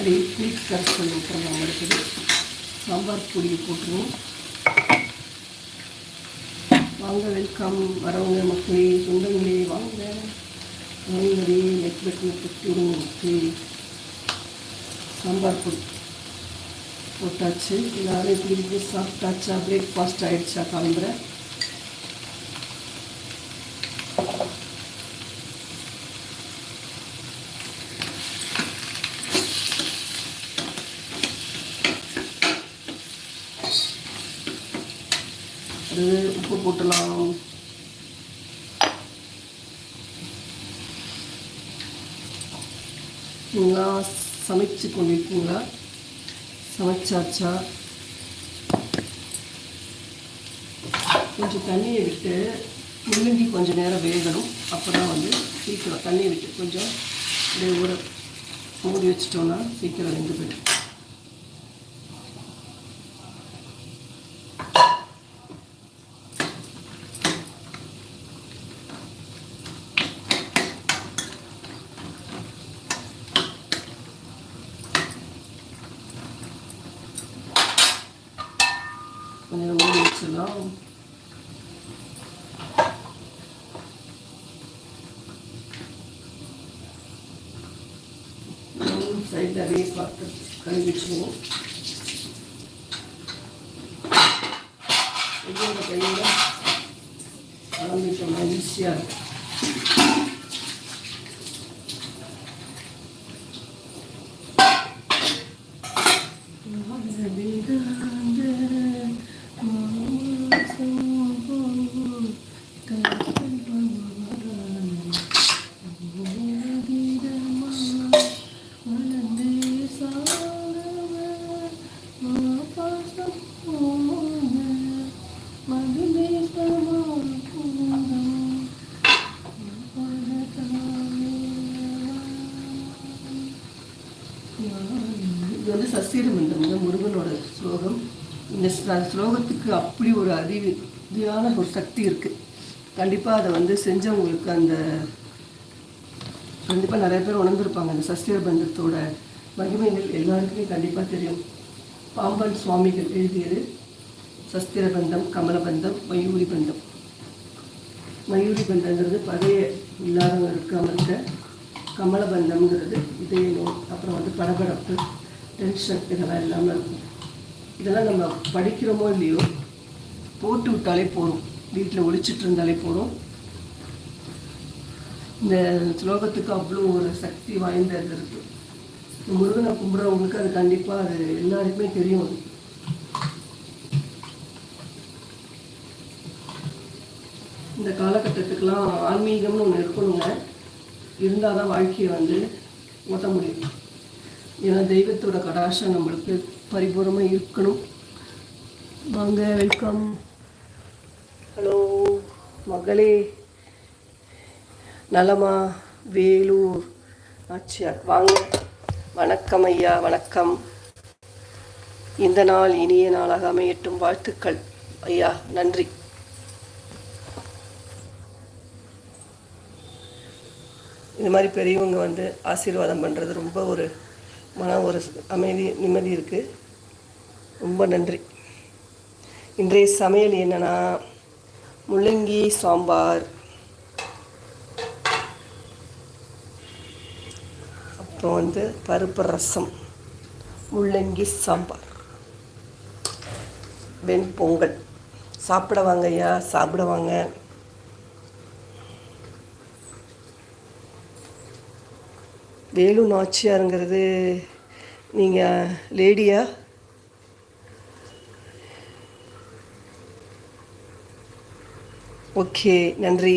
அது கரெக்ட் பண்ணி ஊற்றுறவங்க இருக்குது சாம்பார் பொடியை போட்டுருவோம். வாங்க வெல்கம் வரவங்க மக்களே சொந்தங்களே வாங்க. வாங்கவே நெட் பட்டி கொடுத்துருவோம் சாம்பார் பொடி போட்டாச்சு. எல்லாரும் எப்படி இருக்கு சாப்பிட்டாச்சா பிரேக்ஃபாஸ்ட் ஆகிடுச்சா கிளம்புறேன். அது உப்பு போட்டலாம். நீங்களா சமைச்சு கொண்டிருக்கீங்களா? சமைச்சாச்சா? கொஞ்சம் தண்ணியை விட்டு முள்ளங்கி கொஞ்சம் நேரம் வேகணும். அப்போ தான் வந்து சீக்கிரம் தண்ணியை விட்டு கொஞ்சம் அப்படியே ஊற மூடி வச்சிட்டோன்னா சீக்கிரம் வெந்து போயிடும். கொஞ்சம் மூடி வச்சிடலாம் சைடில் அப்படியே பார்த்து கழுவி வச்சுருவோம் கையோட கையோட கலந்துட்டோம்னா ஈஸியாக இருக்கும் இது வந்து சசிரமந்தம் வந்து முருகனோட ஸ்லோகம். இந்த ஸ்லோகத்துக்கு அப்படி ஒரு அறிவு ஒரு சக்தி இருக்குது கண்டிப்பாக அதை வந்து செஞ்சவங்களுக்கு அந்த கண்டிப்பாக நிறைய பேர் உணர்ந்திருப்பாங்க அந்த சஸ்திரபந்தத்தோட மகிமைகள் எல்லாருக்குமே கண்டிப்பாக தெரியும். பாம்பன் சுவாமிகள் எழுதியது சஸ்திரபந்தம் கமலபந்தம் மயூரி பந்தம் மயூரி பந்தங்கிறது பழைய இல்லாதவங்களுக்கு அமர்ந்த கமலபந்தம்ங்கிறது இதய நோய் அப்புறம் வந்து படபடப்பு டென்ஷன் இதெல்லாம் இல்லாமல் இருக்கும் இதெல்லாம் நம்ம படிக்கிறோமோ இல்லையோ போட்டு விட்டாலே போதும். வீட்டில் ஒழிச்சிட்டு இருந்தாலே போதும். இந்த ஸ்லோகத்துக்கு அவ்வளோ ஒரு சக்தி வாய்ந்த இது இருக்குது முருகனை கும்பிட்றவங்களுக்கு அது கண்டிப்பாக அது எல்லாருக்குமே தெரியும் அது. இந்த காலகட்டத்துக்கெல்லாம் ஆன்மீகம்னு ஒன்று இருக்கணுங்க. இருந்தால் தான் வாழ்க்கையை வந்து ஓட்ட முடியும். ஏன்னா தெய்வத்தோட கடாசம் நம்மளுக்கு பரிபூர்ணமாக இருக்கணும். வாங்க வெல்கம் ஹலோ மகளே. நலமா வேலூர் ஆச்சியார் வாங்க வணக்கம் ஐயா வணக்கம். இந்த நாள் இனிய நாளாக அமையட்டும். வாழ்த்துக்கள் ஐயா நன்றி. இந்த மாதிரி பெரியவங்க வந்து ஆசீர்வாதம் பண்ணுறது ரொம்ப ஒரு மன ஒரு அமைதி நிம்மதி இருக்குது ரொம்ப நன்றி. இன்றைய சமையல் என்னென்னா முள்ளங்கி சாம்பார். அப்புறம் வந்து பருப்பு ரசம் முள்ளங்கி சாம்பார். வெண்பொங்கல் சாப்பிட வாங்கய்யா? ஐயா சாப்பிட வாங்க. வேலு நாச்சியாருங்கிறது நீங்கள் லேடியா? ஓகே நன்றி.